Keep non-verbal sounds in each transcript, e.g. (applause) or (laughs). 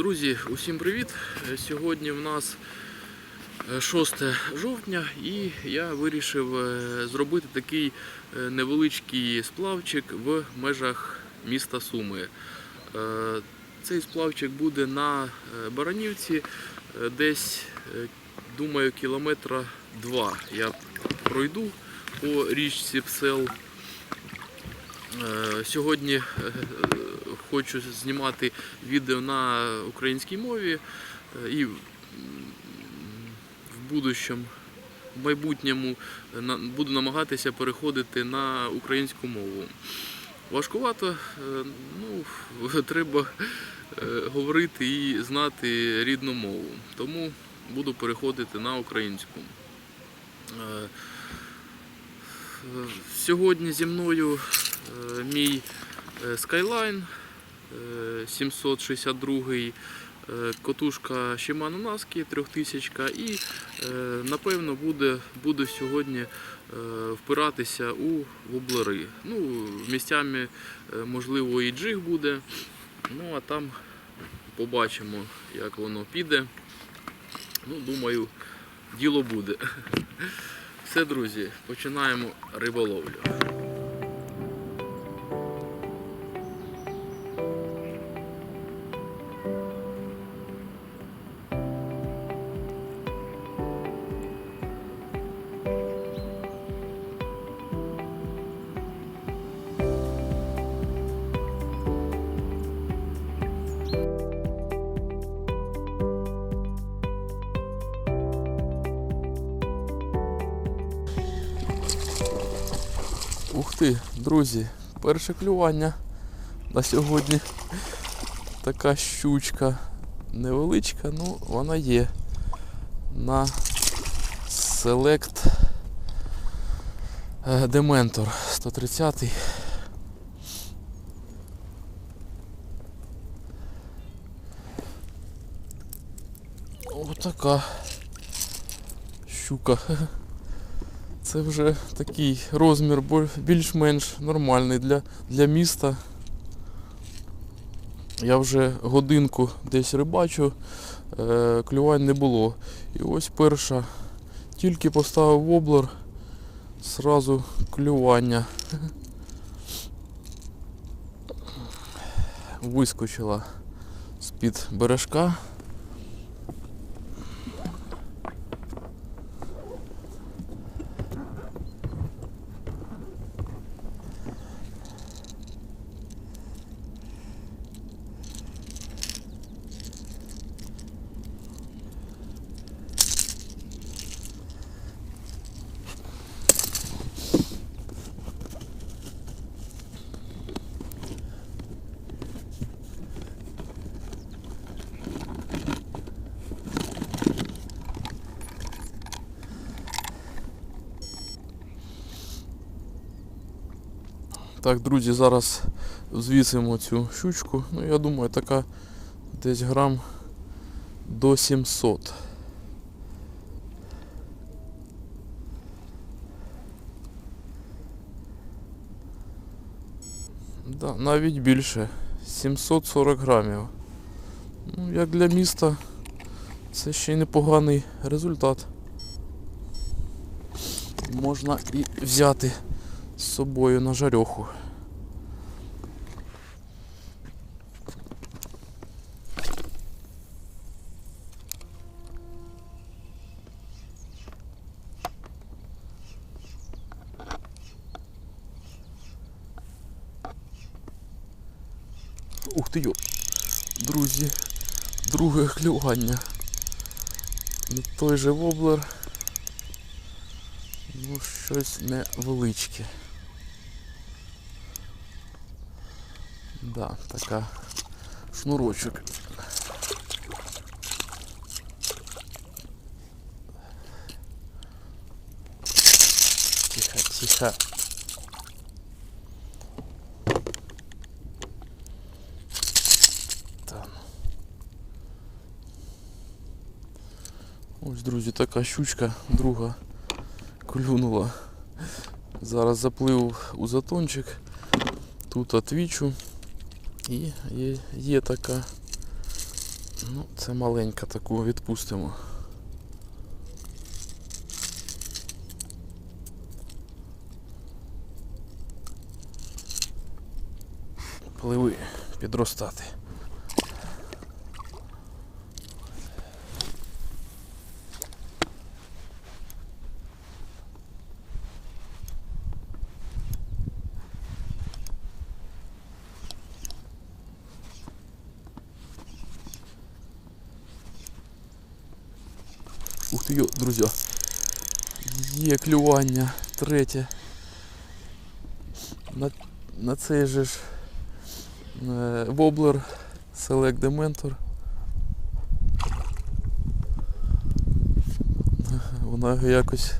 Друзі, усім привіт! Е, Сьогодні в нас е, 6 жовтня і я вирішив е, зробити такий е, невеличкий сплавчик в межах міста Суми. Е, Цей сплавчик буде на е, Баранівці, е, десь, е, думаю, кілометра два. Я пройду по річці Псел. Е, Сьогодні е, хочу знімати відео на українській мові е, і в будущому, в майбутньому е, буду намагатися переходити на українську мову. Важкувато, е, ну, (laughs) треба говорити і знати рідну мову. Тому буду переходити на українську. Сьогодні зі мною мій Skyline 762 е, котушка Shimano Naski 3000 і е, напевно буде, буду сьогодні е, впиратися у воблери. Ну, місцями можливо і джиг буде. Ну а там побачимо, як воно піде. Ну, думаю, діло буде. (laughs) Все, друзі, починаємо риболовлю. Ух ти, друзі, перше клювання на сьогодні. Така щучка невеличка, ну вона є. На Select е, Dementor 130. Отака щука. (laughs) Це вже такий розмір більш-менш нормальний для, для міста. Я вже годинку десь рибачу, е, клювань не було. І ось перша. Тільки поставив воблер, зразу клювання. Вискочила з-під бережка. Так, друзі, зараз звісимо цю щучку. Ну, я думаю, така десь грам до 700. Да, навіть більше. 740 грамів. Ну, як для міста, це ще й непоганий результат. Можна і взяти з собою на жарьоху. Ух ти йо, друзі, друге клювання. Не той же воблер. Ну, щось невеличке. Да, така шнурочок. Тихо, тихо. Ось, друзі, така щучка, друга клюнула. Зараз заплив у затончик. Тут отвічу. І є, є така Ну, це маленька таку відпустимо. Пливи, підростати. Ух ти, йо, друзі. Є клювання. Третє. На, на цей же ж е, воблер Select Dementor. Вона його якось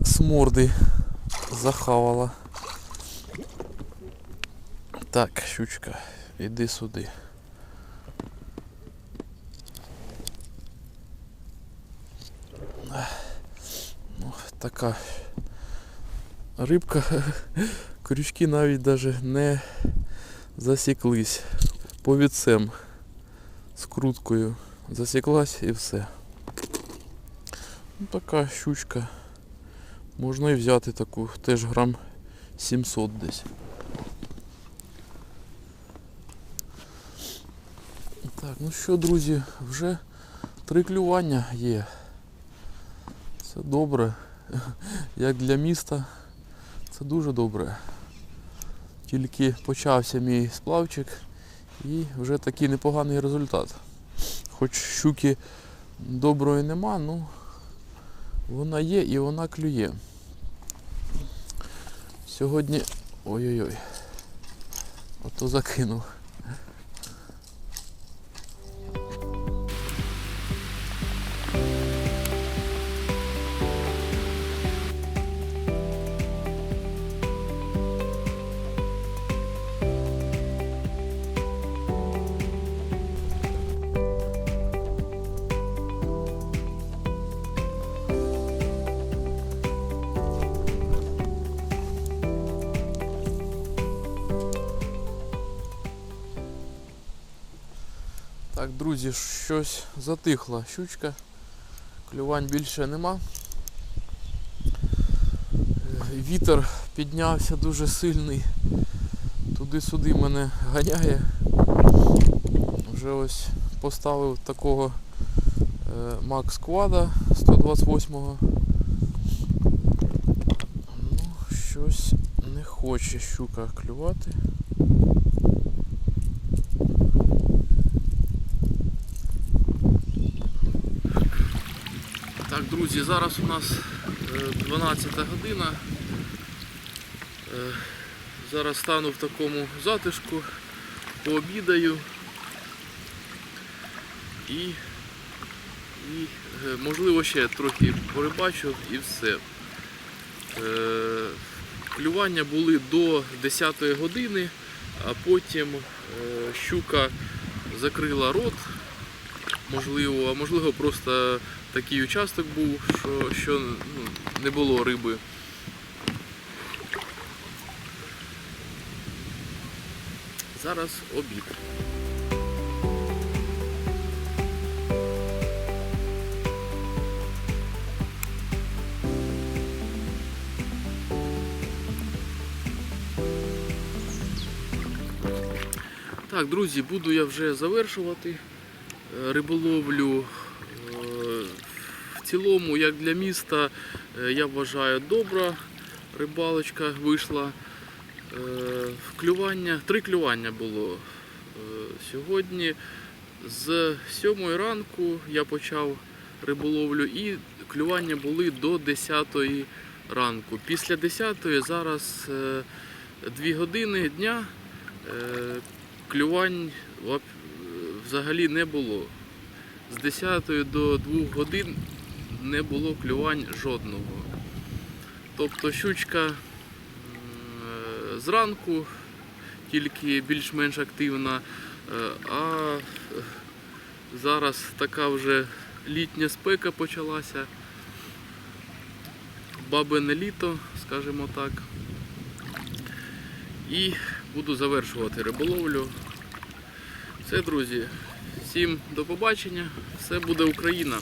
з морди захавала. Так, щучка, іди сюди. Ну, така рибка. (laughs) Крючки навіть даже не засіклись. Повідцем з круткою засіклась і все. Ну, така щучка. Можна і взяти таку, теж грам 700 десь. Так, ну що, друзі, вже три клювання є. Це добре. Як для міста, це дуже добре. Тільки почався мій сплавчик і вже такий непоганий результат. Хоч щуки доброї нема, ну вона є і вона клює. Сьогодні... Ой-ой-ой. Ото закинув. Так, друзі, щось затихла щучка. Клювань більше нема. Е, Вітер піднявся дуже сильний. Туди-сюди мене ганяє. Вже ось поставив такого Макс Квада 128-го. Ну, щось не хоче щука клювати. Так, друзі, зараз у нас е, 12 година. Е, Зараз стану в такому затишку, пообідаю і, і е, можливо ще трохи порибачу і все. Е, Клювання були до 10 години, а потім е, щука закрила рот, можливо, а можливо просто такий участок був, що, що ну, не було риби. Зараз обід. Так, друзі, буду я вже завершувати риболовлю. Е, В цілому, як для міста, е, я вважаю, добра рибалочка вийшла. Е, Клювання, три клювання було сьогодні. З 7 ранку я почав риболовлю і клювання були до 10 ранку. Після 10 зараз 2 години дня клювань взагалі не було. З 10 до 2 годин не було клювань жодного. Тобто щучка е, зранку тільки більш-менш активна, е, а зараз така вже літня спека почалася. Бабине літо, скажімо так. І буду завершувати риболовлю. Все, друзі, Всім до побачення. Все буде Україна.